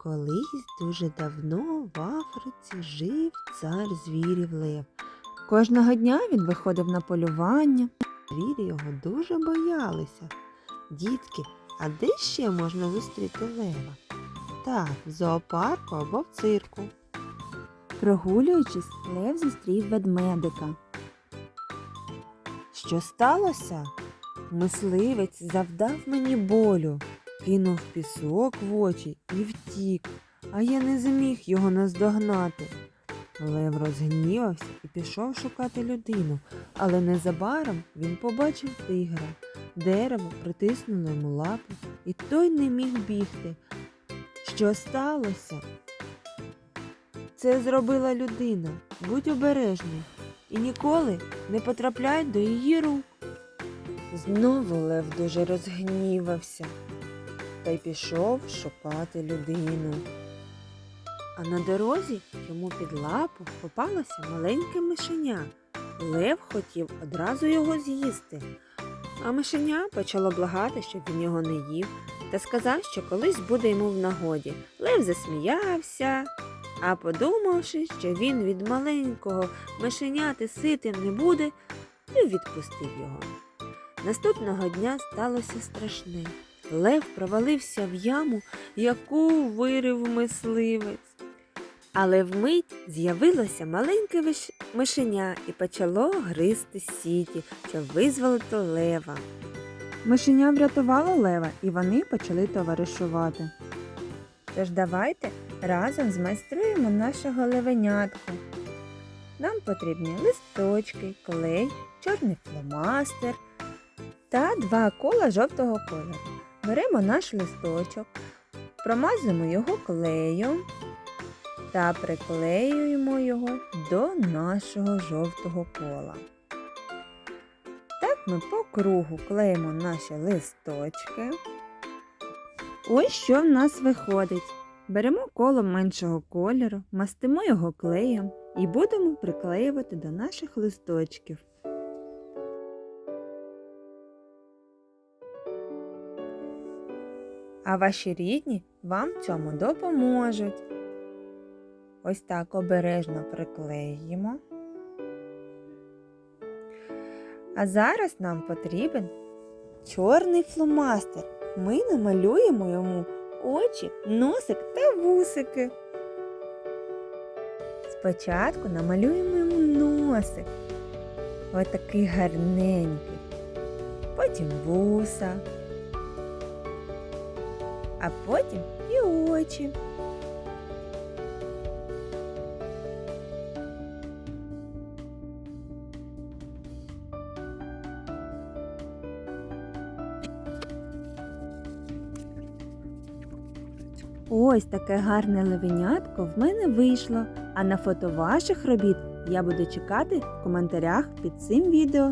Колись дуже давно в Африці жив цар звірів Лев. Кожного дня він виходив на полювання. Звірі його дуже боялися. Дітки, а де ще можна зустріти лева? Так, в зоопарку або в цирку. Прогулюючись, Лев зустрів ведмедика. Що сталося? Мисливець завдав мені болю, кинув пісок в очі і втік, а я не зміг його наздогнати. Лев розгнівався і пішов шукати людину, але незабаром він побачив тигра. Дерево притиснуло йому лапу, і той не міг бігти. Що сталося? Це зробила людина. Будь обережний і ніколи не потрапляй до її рук. Знову Лев дуже розгнівався та й пішов шукати людину. А на дорозі йому під лапу попалося маленьке мишеня. Лев хотів одразу його з'їсти. А мишеня почало благати, щоб він його не їв, та сказав, що колись буде йому в нагоді. Лев засміявся, а подумавши, що він від маленького мишеняти ситим не буде, то відпустив його. Наступного дня сталося страшне. Лев провалився в яму, яку вирив мисливець. Але вмить з'явилося маленьке мишеня і почало гризти сіті, щоб визволити лева. Мишеня врятувало лева, і вони почали товаришувати. Тож давайте разом змайструємо нашого левенятку. Нам потрібні листочки, клей, чорний фломастер та два кола жовтого кольору. Беремо наш листочок, промазуємо його клеєм та приклеюємо його до нашого жовтого кола. Так ми по кругу клеїмо наші листочки. Ось що в нас виходить. Беремо коло меншого кольору, мастимо його клеєм і будемо приклеювати до наших листочків. А ваші рідні вам цьому допоможуть. Ось так обережно приклеїмо. А зараз нам потрібен чорний фломастер. Ми намалюємо йому очі, носик та вусики. Спочатку намалюємо йому носик. Ось такий гарненький. Потім вуса а потім і очі. Ось таке гарне левенятко в мене вийшло. А на фото ваших робіт я буду чекати в коментарях під цим відео.